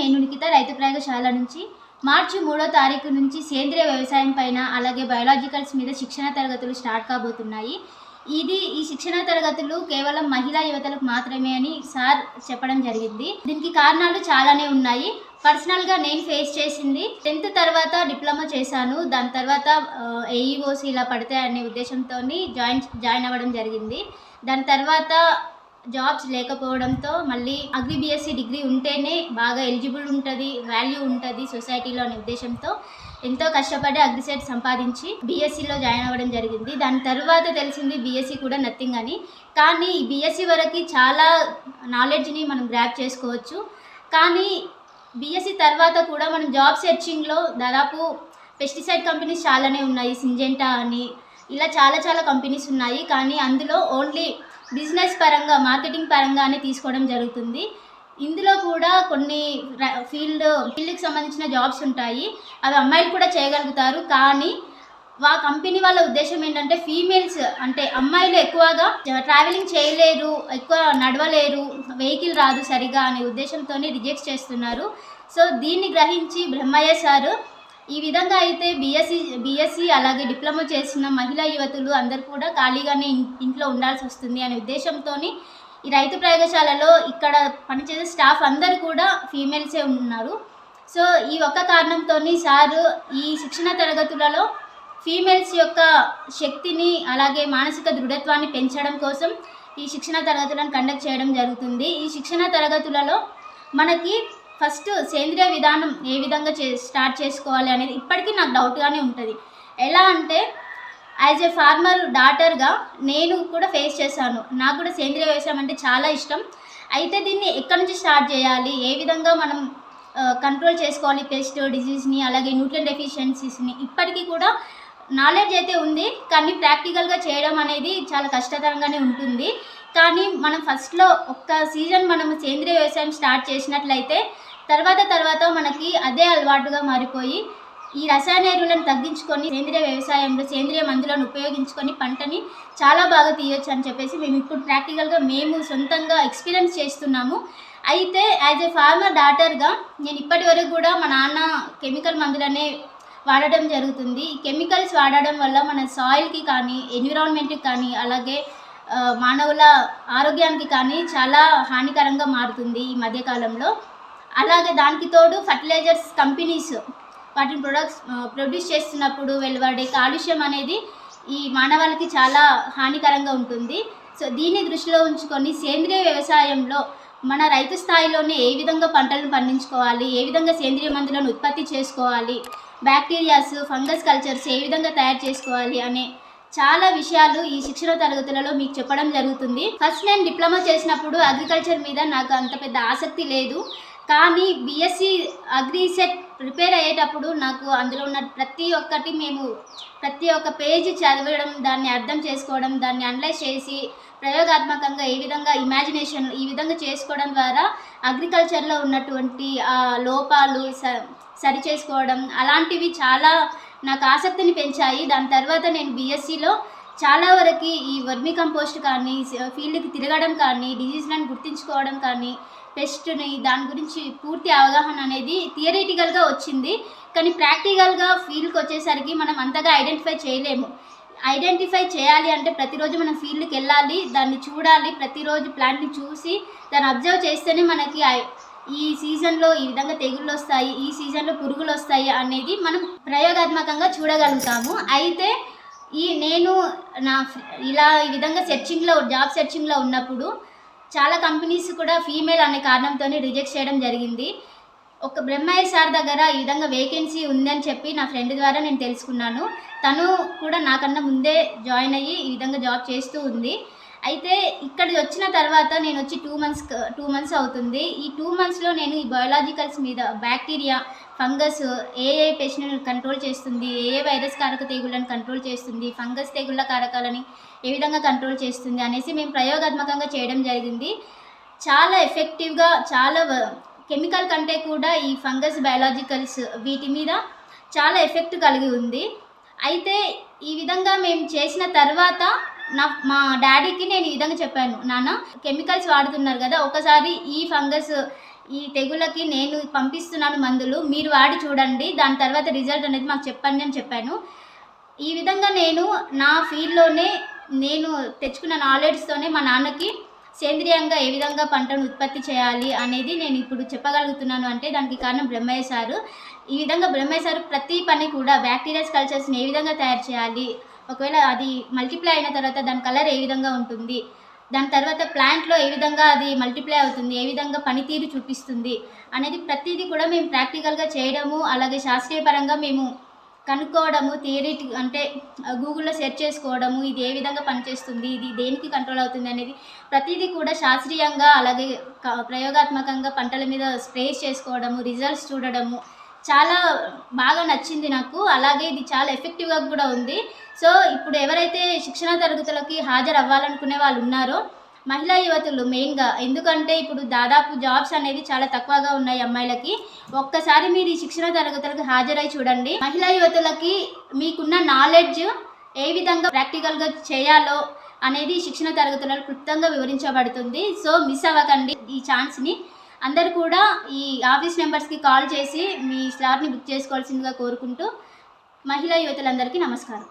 నేను ఉనికిత రైతు ప్రయోగశాల నుంచి మార్చి మూడో తారీఖు నుంచి సేంద్రియ వ్యవసాయం పైన అలాగే బయోలాజికల్స్ మీద శిక్షణ తరగతులు స్టార్ట్ కాబోతున్నాయి. ఇది ఈ శిక్షణ తరగతులు కేవలం మహిళా యువతలకు మాత్రమే అని సార్ చెప్పడం జరిగింది. దీనికి కారణాలు చాలానే ఉన్నాయి. పర్సనల్గా నేను ఫేస్ చేసింది టెన్త్ తర్వాత డిప్లొమా చేశాను. దాని తర్వాత ఏఈఓసి ఇలా పడతాయి అనే ఉద్దేశంతో జాయిన్ జాయిన్ అవ్వడం జరిగింది. దాని తర్వాత జాబ్స్ లేకపోవడంతో మళ్ళీ అగ్రి బిఎస్సి డిగ్రీ ఉంటేనే బాగా ఎలిజిబుల్ ఉంటుంది వాల్యూ ఉంటుంది సొసైటీలో అనే ఉద్దేశంతో ఎంతో కష్టపడి అగ్రిసెట్ సంపాదించి బీఎస్సీలో జాయిన్ అవ్వడం జరిగింది. దాని తర్వాత తెలిసింది బీఎస్సీ కూడా నథింగ్ అని. కానీ బీఎస్సీ వరకు చాలా నాలెడ్జ్ని మనం గ్రాప్ చేసుకోవచ్చు. కానీ బీఎస్సీ తర్వాత కూడా మనం జాబ్ సెర్చింగ్లో దాదాపు పెస్టిసైడ్ కంపెనీస్ చాలానే ఉన్నాయి సింజెంటా అని. ఇలా చాలా చాలా కంపెనీస్ ఉన్నాయి. కానీ అందులో ఓన్లీ బిజినెస్ పరంగా మార్కెటింగ్ పరంగానే తీసుకోవడం జరుగుతుంది. ఇందులో కూడా కొన్ని ఫీల్డ్ ఫీల్డ్కి సంబంధించిన జాబ్స్ ఉంటాయి. అవి అమ్మాయిలు కూడా చేయగలుగుతారు. కానీ వా కంపెనీ వాళ్ళ ఉద్దేశం ఏంటంటే ఫీమేల్స్ అంటే అమ్మాయిలు ఎక్కువగా ట్రావెలింగ్ చేయలేరు ఎక్కువ నడవలేరు వెహికల్ రాదు సరిగా అనే ఉద్దేశంతో రిజెక్ట్ చేస్తున్నారు. సో దీన్ని గ్రహించి బ్రహ్మయ్య సారు ఈ విధంగా అయితే బీఎస్సీ బీఎస్సీ అలాగే డిప్లొమా చేసిన మహిళా యువతులు అందరు కూడా ఖాళీగానే ఇంట్లో ఉండాల్సి వస్తుంది అనే ఉద్దేశంతో ఈ రైతు ప్రయోగశాలలో ఇక్కడ పనిచేసే స్టాఫ్ అందరు కూడా ఫీమేల్సే ఉన్నారు. సో ఈ ఒక్క కారణంతో సారు ఈ శిక్షణ తరగతులలో ఫీమేల్స్ యొక్క శక్తిని అలాగే మానసిక దృఢత్వాన్ని పెంచడం కోసం ఈ శిక్షణ తరగతులను కండక్ట్ చేయడం జరుగుతుంది. ఈ శిక్షణ తరగతులలో మనకి ఫస్ట్ సేంద్రియ విధానం ఏ విధంగా చే స్టార్ట్ చేసుకోవాలి అనేది ఇప్పటికీ నాకు డౌట్గానే ఉంటుంది. ఎలా అంటే యాజ్ ఏ ఫార్మర్ డాటర్గా నేను కూడా ఫేస్ చేశాను. నాకు కూడా సేంద్రియ వ్యవసాయం అంటే చాలా ఇష్టం. అయితే దీన్ని ఎక్కడి నుంచి స్టార్ట్ చేయాలి? ఏ విధంగా మనం కంట్రోల్ చేసుకోవాలి పెస్ట్ డిసీజ్ని అలాగే న్యూట్రియన్ డెఫిషియన్సీస్ని ఇప్పటికీ కూడా నాలెడ్జ్ అయితే ఉంది కానీ ప్రాక్టికల్గా చేయడం అనేది చాలా కష్టతరంగానే ఉంటుంది. కానీ మనం ఫస్ట్లో ఒక్క సీజన్ మనం సేంద్రియ వ్యవసాయం స్టార్ట్ చేసినట్లయితే తర్వాత తర్వాత మనకి అదే అలవాటుగా మారిపోయి ఈ రసాయన ఎరువులను తగ్గించుకొని సేంద్రియ వ్యవసాయంలో సేంద్రియ మందులను ఉపయోగించుకొని పంటని చాలా బాగా తీయొచ్చు అని చెప్పేసి మేము ఇప్పుడు ప్రాక్టికల్గా మేము సొంతంగా ఎక్స్పీరియన్స్ చేస్తున్నాము. అయితే యాజ్ ఏ ఫార్మర్ డాటర్గా నేను ఇప్పటి వరకు కూడా మా నాన్న కెమికల్ మందులనే వాడడం జరుగుతుంది. కెమికల్స్ వాడడం వల్ల మన సాయిల్కి కానీ ఎన్విరాన్మెంట్కి కానీ అలాగే మానవుల ఆరోగ్యానికి కానీ చాలా హానికరంగా మారుతుంది ఈ మధ్యకాలంలో. అలాగే దానికి తోడు ఫర్టిలైజర్స్ కంపెనీస్ వాటిని ప్రొడక్ట్స్ ప్రొడ్యూస్ చేస్తున్నప్పుడు వెలువడే కాలుష్యం అనేది ఈ మానవాళికి చాలా హానికరంగా ఉంటుంది. సో దీన్ని దృష్టిలో ఉంచుకొని సేంద్రియ వ్యవసాయంలో మన రైతు స్థాయిలోనే ఏ విధంగా పంటలను పండించుకోవాలి ఏ విధంగా సేంద్రియ మందులను ఉత్పత్తి చేసుకోవాలి బ్యాక్టీరియాస్ ఫంగస్ కల్చర్స్ ఏ విధంగా తయారు చేసుకోవాలి అనే చాలా విషయాలు ఈ శిక్షణ తరగతులలో మీకు చెప్పడం జరుగుతుంది. ఫస్ట్ నేను డిప్లొమా చేసినప్పుడు అగ్రికల్చర్ మీద నాకు అంత పెద్ద ఆసక్తి లేదు. కానీ బీఎస్సీ అగ్రిసెట్ ప్రిపేర్ అయ్యేటప్పుడు నాకు అందులో ఉన్న ప్రతి ఒక్కటి మేము ప్రతి ఒక్క పేజీ చదవడం దాన్ని అర్థం చేసుకోవడం దాన్ని అనలైజ్ చేసి ప్రయోగాత్మకంగా ఏ విధంగా ఇమాజినేషన్ ఈ విధంగా చేసుకోవడం ద్వారా అగ్రికల్చర్లో ఉన్నటువంటి ఆ లోపాలు స సరి చేసుకోవడం అలాంటివి చాలా నాకు ఆసక్తిని పెంచాయి. దాని తర్వాత నేను బీఎస్సీలో చాలా వరకు ఈ వర్మి కంపోస్ట్ కానీ ఫీల్డ్కి తిరగడం కానీ డిజీజ్లను గుర్తించుకోవడం కానీ పెస్ట్ని దాని గురించి పూర్తి అవగాహన అనేది థియరిటికల్గా వచ్చింది. కానీ ప్రాక్టికల్గా ఫీల్డ్కి వచ్చేసరికి మనం అంతగా ఐడెంటిఫై చేయలేము. ఐడెంటిఫై చేయాలి అంటే ప్రతిరోజు మనం ఫీల్డ్కి వెళ్ళాలి దాన్ని చూడాలి ప్రతిరోజు ప్లాంట్ని చూసి దాన్ని అబ్జర్వ్ చేస్తేనే మనకి ఈ సీజన్లో ఈ విధంగా తెగుళ్ళు వస్తాయి ఈ సీజన్లో పురుగులు వస్తాయి అనేది మనం ప్రయోగాత్మకంగా చూడగలుగుతాము. అయితే ఈ నేను నా ఇలా ఈ విధంగా సెర్చింగ్లో జాబ్ సెర్చింగ్లో ఉన్నప్పుడు చాలా కంపెనీస్ కూడా ఫీమేల్ అనే కారణంతో రిజెక్ట్ చేయడం జరిగింది. ఒక బ్రహ్మయ్య సార్ దగ్గర ఈ విధంగా వేకెన్సీ ఉందని చెప్పి నా ఫ్రెండ్ ద్వారా నేను తెలుసుకున్నాను. తను కూడా నాకన్నా ముందే జాయిన్ అయ్యి ఈ విధంగా జాబ్ చేస్తూ ఉంది. అయితే ఇక్కడికి వచ్చిన తర్వాత నేను వచ్చి టూ మంత్స్ టూ మంత్స్ అవుతుంది. ఈ టూ మంత్స్లో నేను ఈ బయోలాజికల్స్ మీద బ్యాక్టీరియా ఫంగస్ ఏ ఏ పెస్ట్ని కంట్రోల్ చేస్తుంది. ఏ ఏ వైరస్ కారక తెగుళ్ళని కంట్రోల్ చేస్తుంది. ఫంగస్ తెగుళ్ళ కారకాలని ఏ విధంగా కంట్రోల్ చేస్తుంది అనేసి మేము ప్రయోగాత్మకంగా చేయడం జరిగింది. చాలా ఎఫెక్టివ్గా చాలా కెమికల్ కంటే కూడా ఈ ఫంగస్ బయాలజికల్స్ వీటి మీద చాలా ఎఫెక్ట్ కలిగి ఉంది. అయితే ఈ విధంగా మేము చేసిన తర్వాత నా మా డాడీకి నేను ఈ విధంగా చెప్పాను. నాన్న కెమికల్స్ వాడుతున్నారు కదా ఒకసారి ఈ ఫంగస్ ఈ తెగులకి నేను పంపిస్తున్నాను మందులు మీరు వాడి చూడండి దాని తర్వాత రిజల్ట్ అనేది మాకు చెప్పండి అని చెప్పాను. ఈ విధంగా నేను నా ఫీల్డ్లోనే నేను తెచ్చుకున్న నాలెడ్జ్తోనే మా నాన్నకి సేంద్రియంగా ఏ విధంగా పంటను ఉత్పత్తి చేయాలి అనేది నేను ఇప్పుడు చెప్పగలుగుతున్నాను. అంటే దానికి కారణం బ్రహ్మయ్య సారు. ఈ విధంగా బ్రహ్మయ్య సారు ప్రతి పని కూడా బ్యాక్టీరియాస్ కల్చర్స్ని ఏ విధంగా తయారు చేయాలి ఒకవేళ అది మల్టిప్లై అయిన తర్వాత దాని కలర్ ఏ విధంగా ఉంటుంది? దాని తర్వాత ప్లాంట్లో ఏ విధంగా అది మల్టిప్లై అవుతుంది? ఏ విధంగా పనితీరు చూపిస్తుంది? అనేది ప్రతిదీ కూడా మేము ప్రాక్టికల్గా చేయడము అలాగే శాస్త్రీయ పరంగా మేము కనుక్కోవడము థియరీ అంటే గూగుల్లో సెర్చ్ చేసుకోవడము ఇది ఏ విధంగా పనిచేస్తుంది? ఇది దేనికి కంట్రోల్ అవుతుంది? అనేది ప్రతిదీ కూడా శాస్త్రీయంగా అలాగే క- ప్రయోగాత్మకంగా పంటల మీద స్ప్రేస్ చేసుకోవడము రిజల్ట్స్ చూడడము చాలా బాగా నచ్చింది నాకు. అలాగే ఇది చాలా ఎఫెక్టివ్గా కూడా ఉంది. సో ఇప్పుడు ఎవరైతే శిక్షణ తరగతులకి హాజరు అవ్వాలనుకునే వాళ్ళు ఉన్నారో మహిళా యువతులు మెయిన్గా ఎందుకంటే ఇప్పుడు దాదాపు జాబ్స్ అనేవి చాలా తక్కువగా ఉన్నాయి అమ్మాయిలకి. ఒక్కసారి మీరు ఈ శిక్షణ తరగతులకు హాజరై చూడండి. మహిళా యువతులకి మీకున్న నాలెడ్జ్ ఏ విధంగా ప్రాక్టికల్గా చేయాలో అనేది శిక్షణ తరగతులలో క్లుప్తంగా వివరించబడుతుంది. సో మిస్ అవ్వకండి ఈ ఛాన్స్ని అందరు కూడా ఈ ఆఫీస్ నెంబర్స్కి కాల్ చేసి మీ స్లాట్ని బుక్ చేసుకోవాల్సిందిగా కోరుకుంటూ మహిళా యువతులందరికీ నమస్కారం.